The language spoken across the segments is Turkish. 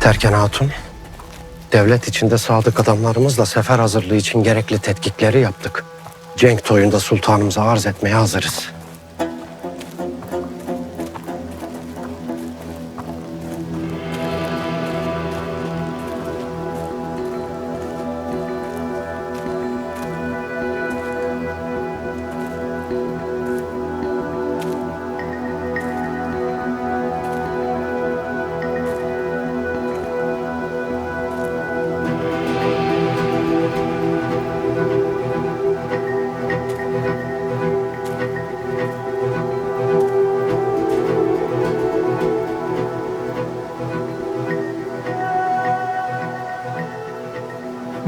Terken Hatun, devlet içinde sadık adamlarımızla sefer hazırlığı için gerekli tetkikleri yaptık. Cenk toyunda sultanımıza arz etmeye hazırız.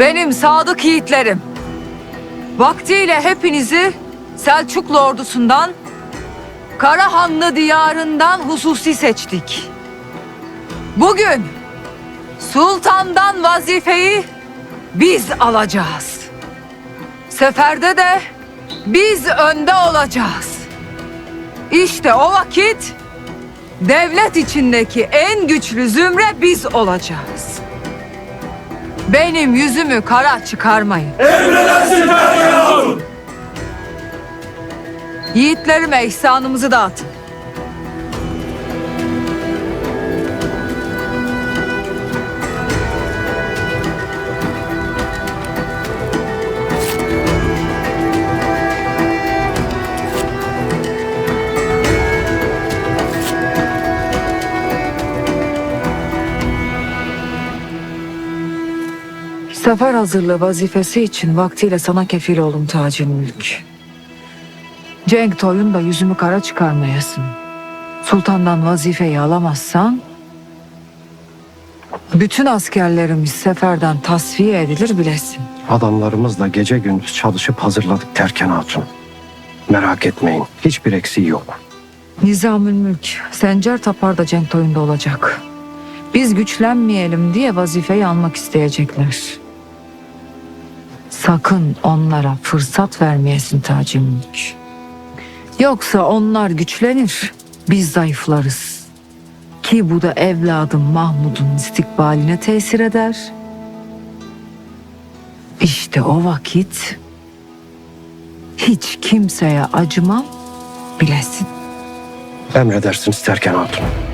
Benim sadık yiğitlerim. Vaktiyle hepinizi Selçuklu ordusundan, Karahanlı diyarından hususi seçtik. Bugün sultandan vazifeyi biz alacağız. Seferde de biz önde olacağız. İşte o vakit devlet içindeki en güçlü zümre biz olacağız. Benim yüzümü kara çıkarmayın. Yiğitlerime ihsanımızı dağıtın. Sefer hazırlığı vazifesi için vaktiyle sana kefil oldum Taci Mülk. Cenk toyun da yüzümü kara çıkarmayasın. Sultandan vazifeyi alamazsan... ...bütün askerlerimiz seferden tasfiye edilir bilesin. Adamlarımızla gece gündüz çalışıp hazırladık Terken Hatun. Merak etmeyin, hiçbir eksiği yok. Nizamül Mülk, Sencer Tapar da Cenk toyunda olacak. Biz güçlenmeyelim diye vazifeyi almak isteyecekler. Sakın onlara fırsat vermeyesin Taci. Yoksa onlar güçlenir, biz zayıflarız. Ki bu da evladım Mahmud'un istikbaline tesir eder. İşte o vakit hiç kimseye acımam bilesin. Emredersiniz Terken Hatun.